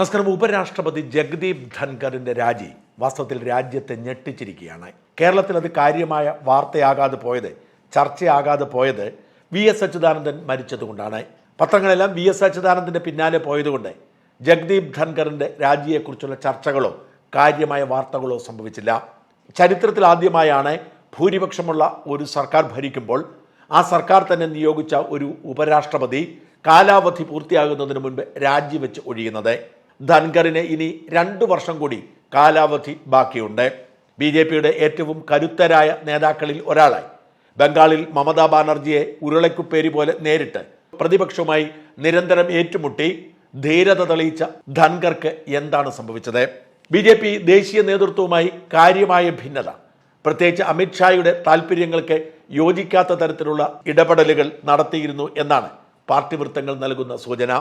നമസ്കാരം. ഉപരാഷ്ട്രപതി ജഗദീപ് ധൻഖറിന്റെ രാജി വാസ്തവത്തിൽ രാജ്യത്തെ ഞെട്ടിച്ചിരിക്കുകയാണ്. കേരളത്തിൽ അത് കാര്യമായ വാർത്തയാകാതെ പോയത് ചർച്ചയാകാതെ പോയത് വി എസ് അച്യുതാനന്ദൻ മരിച്ചതുകൊണ്ടാണ്. പത്രങ്ങളെല്ലാം വി എസ് അച്യുതാനന്ദന്റെ പിന്നാലെ പോയതുകൊണ്ട് ജഗദീപ് ധൻഖറിന്റെ രാജിയെക്കുറിച്ചുള്ള ചർച്ചകളോ കാര്യമായ വാർത്തകളോ സംഭവിച്ചില്ല. ചരിത്രത്തിൽ ആദ്യമായാണ് ഭൂരിപക്ഷമുള്ള ഒരു സർക്കാർ ഭരിക്കുമ്പോൾ ആ സർക്കാർ തന്നെ നിയോഗിച്ച ഒരു ഉപരാഷ്ട്രപതി കാലാവധി പൂർത്തിയാകുന്നതിന് മുൻപ് രാജിവെച്ച് ഒഴിയുന്നത്. ധൻഖറിന് ഇനി രണ്ടു വർഷം കൂടി കാലാവധി ബാക്കിയുണ്ട്. ബി ജെ പിയുടെ ഏറ്റവും കരുത്തരായ നേതാക്കളിൽ ഒരാളായി. ബംഗാളിൽ മമതാ ബാനർജിയെ ഉരുളക്കുപ്പേരി പോലെ നേരിട്ട് പ്രതിപക്ഷവുമായി നിരന്തരം ഏറ്റുമുട്ടി ധീരത തെളിയിച്ച ധൻഖർക്ക് എന്താണ് സംഭവിച്ചത്? ബി ജെ പി ദേശീയ നേതൃത്വവുമായി കാര്യമായ ഭിന്നത. പ്രത്യേകിച്ച് അമിത്ഷായുടെ താല്പര്യങ്ങൾക്ക് യോജിക്കാത്ത തരത്തിലുള്ള ഇടപെടലുകൾ നടത്തിയിരുന്നു എന്നാണ് പാർട്ടി വൃത്തങ്ങൾ നൽകുന്ന സൂചന.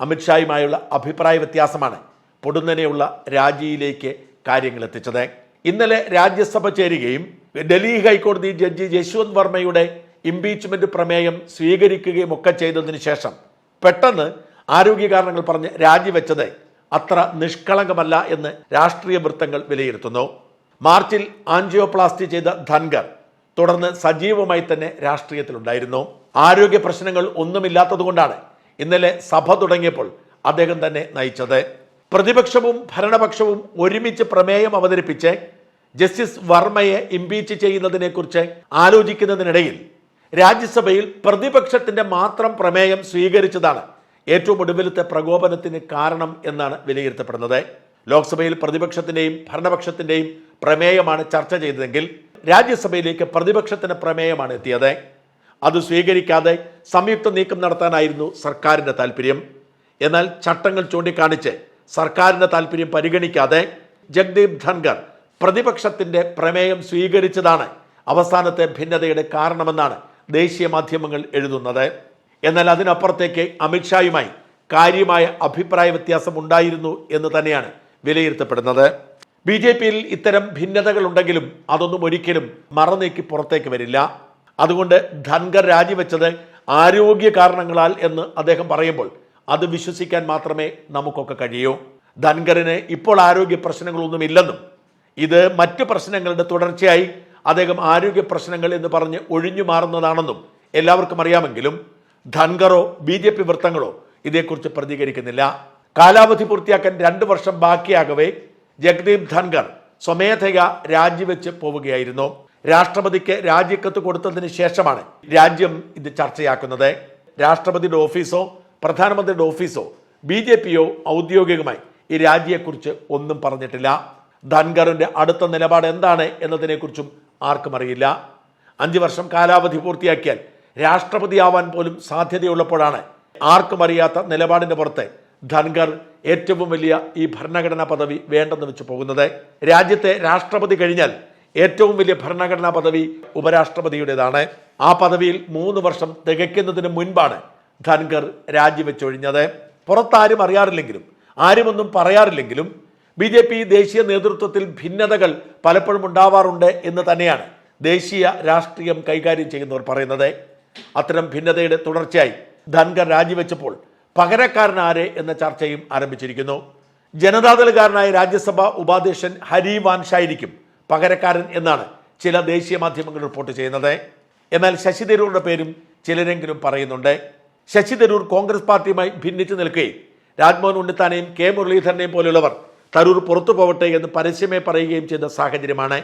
അമിത്ഷായുമായുള്ള അഭിപ്രായ വ്യത്യാസമാണ് പൊടുന്നനെയുള്ള രാജിയിലേക്ക് കാര്യങ്ങൾ എത്തിച്ചത്. ഇന്നലെ രാജ്യസഭ ചേരുകയും ഡൽഹി ഹൈക്കോടതി ജഡ്ജി യശ്വന്ത് വർമ്മയുടെ ഇംപീച്ച്മെന്റ് പ്രമേയം സ്വീകരിക്കുകയും ഒക്കെ ചെയ്തതിന് ശേഷം പെട്ടെന്ന് ആരോഗ്യ കാരണങ്ങൾ പറഞ്ഞ് രാജിവെച്ചത് അത്ര നിഷ്കളങ്കമല്ല എന്ന് രാഷ്ട്രീയ വൃത്തങ്ങൾ വിലയിരുത്തുന്നു. മാർച്ചിൽ ആൻജിയോപ്ലാസ്റ്റി ചെയ്ത ധൻഗർ തുടർന്ന് സജീവമായി തന്നെ രാഷ്ട്രീയത്തിലുണ്ടായിരുന്നു. ആരോഗ്യ പ്രശ്നങ്ങൾ ഒന്നുമില്ലാത്തതുകൊണ്ടാണ് ഇന്നലെ സഭ തുടങ്ങിയപ്പോൾ അദ്ദേഹം തന്നെ നയിച്ചത്. പ്രതിപക്ഷവും ഭരണപക്ഷവും ഒരുമിച്ച് പ്രമേയം അവതരിപ്പിച്ച് ജസ്റ്റിസ് വർമ്മയെ ഇംപീച്ച് ചെയ്യുന്നതിനെക്കുറിച്ച് ആലോചിക്കുന്നതിനിടയിൽ രാജ്യസഭയിൽ പ്രതിപക്ഷത്തിന്റെ മാത്രം പ്രമേയം സ്വീകരിച്ചതാണ് ഏറ്റവും ഒടുവിലത്തെ പ്രകോപനത്തിന് കാരണം എന്നാണ് വിലയിരുത്തപ്പെടുന്നത്. ലോക്സഭയിൽ പ്രതിപക്ഷത്തിന്റെയും ഭരണപക്ഷത്തിന്റെയും പ്രമേയമാണ് ചർച്ച ചെയ്തതെങ്കിൽ രാജ്യസഭയിലേക്ക് പ്രതിപക്ഷത്തിന്റെ പ്രമേയമാണ് എത്തിയത്. അത് സ്വീകരിക്കാതെ സംയുക്ത നീക്കം നടത്താനായിരുന്നു സർക്കാരിന്റെ താല്പര്യം എന്നാൽ ചട്ടങ്ങൾ ചൂണ്ടിക്കാണിച്ച് സർക്കാരിന്റെ താല്പര്യം പരിഗണിക്കാതെ ജഗ്ദീപ് ധൻഗർ പ്രതിപക്ഷത്തിന്റെ പ്രമേയം സ്വീകരിച്ചതാണ് അവസാനത്തെ ഭിന്നതയുടെ കാരണമെന്നാണ് ദേശീയ മാധ്യമങ്ങൾ എഴുതുന്നത്. എന്നാൽ അതിനപ്പുറത്തേക്ക് അമിത്ഷായുമായി കാര്യമായ അഭിപ്രായ വ്യത്യാസം ഉണ്ടായിരുന്നു എന്ന് തന്നെയാണ് വിലയിരുത്തപ്പെടുന്നത്. ബി ജെ പിയിൽ ഇത്തരം ഭിന്നതകളുണ്ടെങ്കിലും അതൊന്നും ഒരിക്കലും മറന്നേക്ക് പുറത്തേക്ക് വരില്ല. അതുകൊണ്ട് ധൻഖർ രാജിവെച്ചത് ആരോഗ്യ കാരണങ്ങളാൽ എന്ന് അദ്ദേഹം പറയുമ്പോൾ അത് വിശ്വസിക്കാൻ മാത്രമേ നമുക്കൊക്കെ കഴിയൂ. ധൻഖറിന് ഇപ്പോൾ ആരോഗ്യ പ്രശ്നങ്ങളൊന്നുമില്ലെന്നും ഇത് മറ്റ് പ്രശ്നങ്ങളുടെ തുടർച്ചയായി അദ്ദേഹം ആരോഗ്യ പ്രശ്നങ്ങൾ എന്ന് പറഞ്ഞ് ഒഴിഞ്ഞു മാറുന്നതാണെന്നും എല്ലാവർക്കും അറിയാമെങ്കിലും ധൻഖറോ ബി ജെ പി വൃത്തങ്ങളോ ഇതേക്കുറിച്ച് പ്രതികരിക്കുന്നില്ല. കാലാവധി പൂർത്തിയാക്കാൻ രണ്ട് വർഷം ബാക്കിയാകവേ ജഗ്ദീപ് ധൻഖർ സ്വമേധയാ രാജിവെച്ച് പോവുകയായിരുന്നു. രാഷ്ട്രപതിക്ക് രാജിക്കത്ത് കൊടുത്തതിന് ശേഷമാണ് രാജ്യം ഇത് ചർച്ചയാക്കുന്നത്. രാഷ്ട്രപതിയുടെ ഓഫീസോ പ്രധാനമന്ത്രിയുടെ ഓഫീസോ ബി ജെ പിയോ ഔദ്യോഗികമായി ഈ രാജിയെക്കുറിച്ച് ഒന്നും പറഞ്ഞിട്ടില്ല. ധൻഗറിന്റെ അടുത്ത നിലപാട് എന്താണ് എന്നതിനെക്കുറിച്ചും ആർക്കും അറിയില്ല. അഞ്ചു വർഷം കാലാവധി പൂർത്തിയാക്കിയാൽ രാഷ്ട്രപതിയാവാൻ പോലും സാധ്യതയുള്ളപ്പോഴാണ് ആർക്കും അറിയാത്ത നിലപാടിന്റെ പുറത്ത് ധൻഖർ ഏറ്റവും വലിയ ഈ ഭരണഘടനാ പദവി വേണ്ടെന്ന് വെച്ച് പോകുന്നത്. രാജ്യത്തെ രാഷ്ട്രപതി കഴിഞ്ഞാൽ ഏറ്റവും വലിയ ഭരണഘടനാ പദവി ഉപരാഷ്ട്രപതിയുടേതാണ്. ആ പദവിയിൽ മൂന്ന് വർഷം തികയ്ക്കുന്നതിന് മുൻപാണ് ധൻഖർ രാജിവെച്ചൊഴിഞ്ഞത്. പുറത്താരും അറിയാറില്ലെങ്കിലും ആരുമൊന്നും പറയാറില്ലെങ്കിലും ബി ജെ പി ദേശീയ നേതൃത്വത്തിൽ ഭിന്നതകൾ പലപ്പോഴും ഉണ്ടാവാറുണ്ട് എന്ന് തന്നെയാണ് ദേശീയ രാഷ്ട്രീയം കൈകാര്യം ചെയ്യുന്നവർ പറയുന്നത്. അത്തരം ഭിന്നതയുടെ തുടർച്ചയായി ധൻഖർ രാജിവെച്ചപ്പോൾ പകരക്കാരനാരെ എന്ന ചർച്ചയും ആരംഭിച്ചിരിക്കുന്നു. ജനതാദളുകാരനായ രാജ്യസഭാ ഉപാധ്യക്ഷൻ ഹരി വാൻഷായിരിക്കും പകരക്കാരൻ എന്നാണ് ചില ദേശീയ മാധ്യമങ്ങൾ റിപ്പോർട്ട് ചെയ്യുന്നത്. എന്നാൽ ശശി തരൂരിന്റെ പേരും ചിലരെങ്കിലും പറയുന്നുണ്ട്. ശശി തരൂർ കോൺഗ്രസ് പാർട്ടിയുമായി ഭിന്നിച്ചു നിൽക്കുകയും രാജ്മോഹൻ ഉണ്ണിത്താനെയും കെ മുരളീധരനെയും പോലുള്ളവർ തരൂർ പുറത്തു പോവട്ടെ എന്ന് പരസ്യമേ പറയുകയും ചെയ്ത സാഹചര്യമാണ്.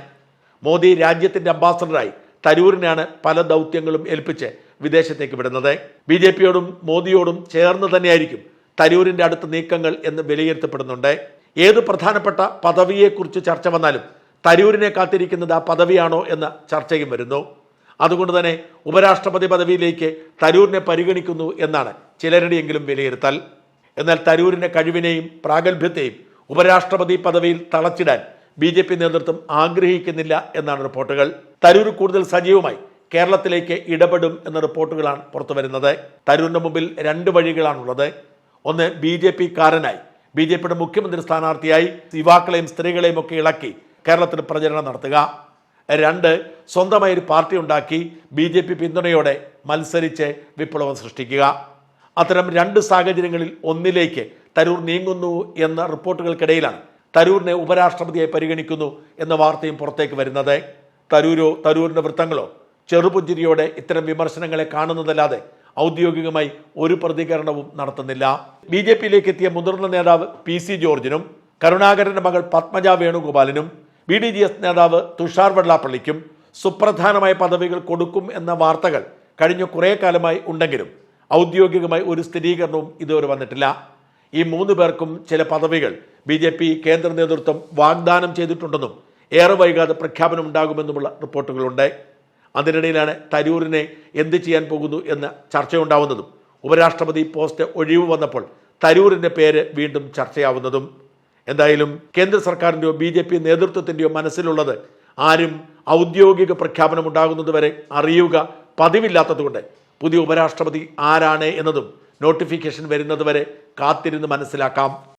മോദി രാജ്യത്തിന്റെ അംബാസഡറായി തരൂരിനാണ് പല ദൗത്യങ്ങളും ഏൽപ്പിച്ച് വിദേശത്തേക്ക് വിടുന്നത്. ബി ജെ പിയോടും മോദിയോടും ചേർന്ന് തന്നെയായിരിക്കും തരൂരിന്റെ അടുത്ത നീക്കങ്ങൾ എന്ന് വിലയിരുത്തപ്പെടുന്നുണ്ട്. ഏത് പ്രധാനപ്പെട്ട പദവിയെക്കുറിച്ച് ചർച്ച വന്നാലും തരൂരിനെ കാത്തിരിക്കുന്നത് ആ പദവിയാണോ എന്ന ചർച്ചയും വരുന്നു. അതുകൊണ്ട് തന്നെ ഉപരാഷ്ട്രപതി പദവിയിലേക്ക് തരൂരിനെ പരിഗണിക്കുന്നു എന്നാണ് ചിലരുടെയെങ്കിലും വിലയിരുത്തൽ. എന്നാൽ തരൂരിന്റെ കഴിവിനെയും പ്രാഗൽഭ്യത്തെയും ഉപരാഷ്ട്രപതി പദവിയിൽ തളച്ചിടാൻ ബി ജെ പി നേതൃത്വം ആഗ്രഹിക്കുന്നില്ല എന്നാണ് റിപ്പോർട്ടുകൾ. തരൂർ കൂടുതൽ സജീവമായി കേരളത്തിലേക്ക് ഇടപെടും എന്ന റിപ്പോർട്ടുകളാണ് പുറത്തു വരുന്നത്. തരൂരിന് മുമ്പിൽ രണ്ട് വഴികളാണുള്ളത്. ഒന്ന് ബി ജെ പി കാരനായി ബി ജെ പിയുടെ മുഖ്യമന്ത്രി സ്ഥാനാർത്ഥിയായി യുവാക്കളെയും സ്ത്രീകളെയും ഒക്കെ ഇളക്കി കേരളത്തിൽ പ്രചരണം നടത്തുക. രണ്ട് സ്വന്തമായി ഒരു പാർട്ടി ഉണ്ടാക്കി ബി ജെ പി പിന്തുണയോടെ മത്സരിച്ച് വിപ്ലവം സൃഷ്ടിക്കുക. അത്തരം രണ്ട് സാഹചര്യങ്ങളിൽ ഒന്നിലേക്ക് തരൂർ നീങ്ങുന്നു എന്ന റിപ്പോർട്ടുകൾക്കിടയിലാണ് തരൂരിനെ ഉപരാഷ്ട്രപതിയായി പരിഗണിക്കുന്നു എന്ന വാർത്തയും പുറത്തേക്ക് വരുന്നത്. തരൂരോ തരൂരിന്റെ വൃത്തങ്ങളോ ചെറുപുഞ്ചിരിയോടെ ഇത്തരം വിമർശനങ്ങളെ കാണുന്നതല്ലാതെ ഔദ്യോഗികമായി ഒരു പ്രതികരണവും നടത്തുന്നില്ല. ബി ജെ പിയിലേക്ക് എത്തിയ മുതിർന്ന നേതാവ് പി സി ജോർജിനും കരുണാകരന്റെ മകൾ പത്മജ വേണുഗോപാലിനും ബി ഡി ജി എസ് നേതാവ് തുഷാർ വെള്ളാപ്പള്ളിക്കും സുപ്രധാനമായ പദവികൾ കൊടുക്കും എന്ന വാർത്തകൾ കഴിഞ്ഞ കുറേ കാലമായി ഉണ്ടെങ്കിലും ഔദ്യോഗികമായി ഒരു സ്ഥിരീകരണവും ഇതുവരെ വന്നിട്ടില്ല. ഈ മൂന്ന് പേർക്കും ചില പദവികൾ ബി ജെ പി കേന്ദ്ര നേതൃത്വം വാഗ്ദാനം ചെയ്തിട്ടുണ്ടെന്നും ഏറെ വൈകാതെ പ്രഖ്യാപനം ഉണ്ടാകുമെന്നുമുള്ള റിപ്പോർട്ടുകളുണ്ട്. അതിനിടയിലാണ് തരൂരിനെ എന്ത് ചെയ്യാൻ പോകുന്നു എന്ന ചർച്ചയുണ്ടാവുന്നതും ഉപരാഷ്ട്രപതി പോസ്റ്റ് ഒഴിവ് വന്നപ്പോൾ തരൂരിന്റെ പേര് വീണ്ടും ചർച്ചയാവുന്നതും. എന്തായാലും കേന്ദ്ര സർക്കാരിന്റെയോ ബി ജെ പി നേതൃത്വത്തിന്റെയോ മനസ്സിലുള്ളത് ആരും ഔദ്യോഗിക പ്രഖ്യാപനം ഉണ്ടാകുന്നത് വരെ അറിയുക പതിവില്ലാത്തതുകൊണ്ട് പുതിയ ഉപരാഷ്ട്രപതി ആരാണ് എന്നതും നോട്ടിഫിക്കേഷൻ വരുന്നത് വരെ കാത്തിരുന്ന് മനസ്സിലാക്കാം